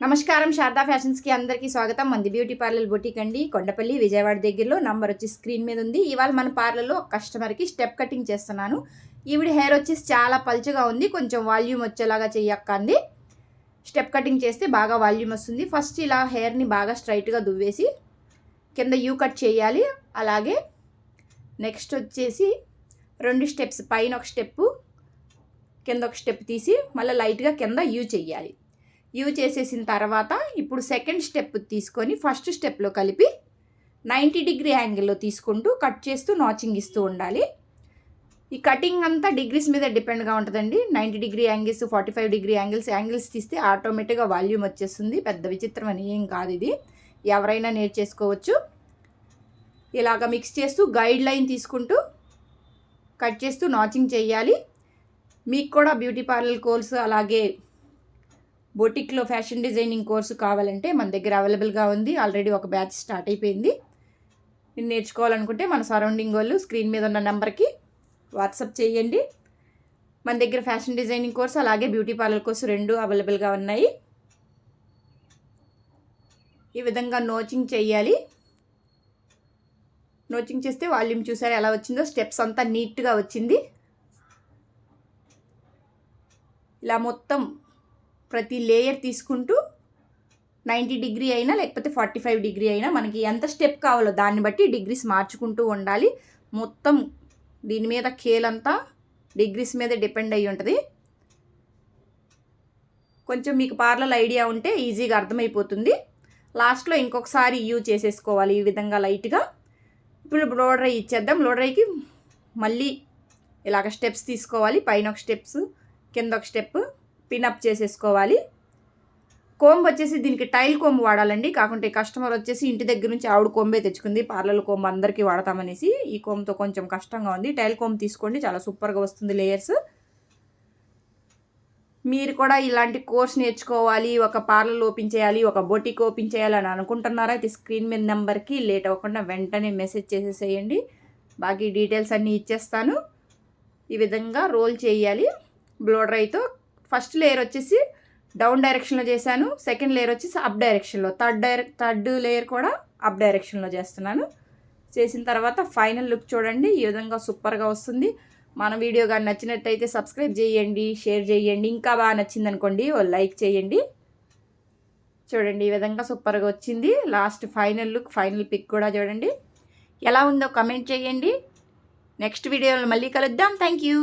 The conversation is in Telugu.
నమస్కారం శారదా ఫ్యాషన్స్కి అందరికీ స్వాగతం. మంది బ్యూటీ పార్లర్ బొటిక్ అండి. కొండపల్లి విజయవాడ దగ్గరలో నంబర్ వచ్చి స్క్రీన్ మీద ఉంది. ఇవాళ మన పార్లర్లో కస్టమర్కి స్టెప్ కటింగ్ చేస్తున్నాను. ఈవిడ హెయిర్ వచ్చేసి చాలా పలుచగా ఉంది. కొంచెం వాల్యూమ్ వచ్చేలాగా చెయ్యక్కంది స్టెప్ కటింగ్ చేస్తే బాగా వాల్యూమ్ వస్తుంది. ఫస్ట్ ఇలా హెయిర్ని బాగా స్ట్రైట్గా దువ్వేసి కింద యూ కట్ చేయాలి. అలాగే నెక్స్ట్ వచ్చేసి రెండు స్టెప్స్ పైన ఒక స్టెప్పు కింద ఒక స్టెప్ తీసి మళ్ళీ లైట్గా కింద యూ చెయ్యాలి. యూ చేసేసిన తర్వాత ఇప్పుడు సెకండ్ స్టెప్ తీసుకొని ఫస్ట్ స్టెప్లో కలిపి నైంటీ డిగ్రీ యాంగిల్లో తీసుకుంటూ కట్ చేస్తూ నాచింగ్ ఇస్తూ ఉండాలి. ఈ కటింగ్ అంతా డిగ్రీస్ మీద డిపెండ్గా ఉంటుందండి. Ninety degree angles forty five degree angles angles తీస్తే ఆటోమేటిక్గా వాల్యూమ్ వచ్చేస్తుంది. పెద్ద విచిత్రం అని ఏం కాదు ఇది. ఎవరైనా నేర్చేసుకోవచ్చు ఇలాగ మిక్స్ చేస్తూ గైడ్ లైన్ తీసుకుంటూ కట్ చేస్తూ నాచింగ్ చేయాలి. మీకు కూడా బ్యూటీ పార్లర్ కోర్స్ అలాగే బొటిక్లో ఫ్యాషన్ డిజైనింగ్ కోర్సు కావాలంటే మన దగ్గర అవైలబుల్గా ఉంది. ఆల్రెడీ ఒక బ్యాచ్ స్టార్ట్ అయిపోయింది. నేను నేర్చుకోవాలనుకుంటే మన సరౌండింగ్ వాళ్ళు స్క్రీన్ మీద ఉన్న నెంబర్కి వాట్సాప్ చేయండి. మన దగ్గర ఫ్యాషన్ డిజైనింగ్ కోర్సు అలాగే బ్యూటీ పార్లర్ కోర్సు రెండు అవైలబుల్గా ఉన్నాయి. ఈ విధంగా నోచింగ్ చేయాలి. నోచింగ్ చేస్తే వాల్యూమ్ చూసారు ఎలా వచ్చిందో? స్టెప్స్ అంతా నీట్గా వచ్చింది. ఇలా మొత్తం ప్రతి లేయర్ తీసుకుంటూ నైంటీ డిగ్రీ అయినా లేకపోతే ఫార్టీ ఫైవ్ డిగ్రీ అయినా మనకి ఎంత స్టెప్ కావాలో దాన్ని బట్టి డిగ్రీస్ మార్చుకుంటూ ఉండాలి. మొత్తం దీని మీద కేలంతా డిగ్రీస్ మీద డిపెండ్ అయ్యి ఉంటుంది. కొంచెం మీకు పార్లర్ ఐడియా ఉంటే ఈజీగా అర్థమైపోతుంది. లాస్ట్లో ఇంకొకసారి యూజ్ చేసేసుకోవాలి ఈ విధంగా లైట్గా ఇప్పుడు లోడ్రై ఇచ్చేద్దాం. లోడ్రైకి మళ్ళీ ఇలాగ స్టెప్స్ తీసుకోవాలి. పైన ఒక స్టెప్స్ కింద ఒక స్టెప్ పినప్ చేసేసుకోవాలి. కోంబ్ వచ్చేసి దీనికి టైల్ కోంబ్ వాడాలండి. కాకుంటే కస్టమర్ వచ్చేసి ఇంటి దగ్గర నుంచి ఆవిడ కోంబే తెచ్చుకుంది. పార్లర్ కోంబ్ అందరికీ వాడతామనేసి ఈ కోంబ్తో కొంచెం కష్టంగా ఉంది. టైల్ కోంబ్ తీసుకోండి. చాలా సూపర్గా వస్తుంది లేయర్స్. మీరు కూడా ఇలాంటి కోర్స్ నేర్చుకోవాలి. ఒక పార్లర్ ఓపెన్ చేయాలి. ఒక బొటిక్ ఓపెన్ చేయాలి అని అనుకుంటున్నారా? అయితే స్క్రీన్ మీద నెంబర్కి లేట్ అవ్వకుండా వెంటనే మెసేజ్ చేసేసేయండి. బాకీ డీటెయిల్స్ అన్నీ ఇచ్చేస్తాను. ఈ విధంగా రోల్ చేయాలి. బ్లో డ్రైతో ఫస్ట్ లేయర్ వచ్చేసి డౌన్ డైరెక్షన్లో చేశాను సెకండ్ లేయర్ వచ్చేసి అప్ డైరెక్షన్లో. థర్డ్ డైరెక్ట్ థర్డ్ లేయర్ కూడా అప్ డైరెక్షన్లో చేస్తున్నాను. చేసిన తర్వాత ఫైనల్ లుక్ చూడండి ఈ విధంగా సూపర్గా వస్తుంది. మన వీడియో కానీ నచ్చినట్టయితే సబ్స్క్రైబ్ చేయండి షేర్ చేయండి. ఇంకా బాగా నచ్చింది అనుకోండి ఓ లైక్ చేయండి. చూడండి ఈ విధంగా సూపర్గా వచ్చింది. Last final look final pic కూడా చూడండి. ఎలా ఉందో కమెంట్ చేయండి. నెక్స్ట్ వీడియోలో మళ్ళీ కలుద్దాం. Thank you.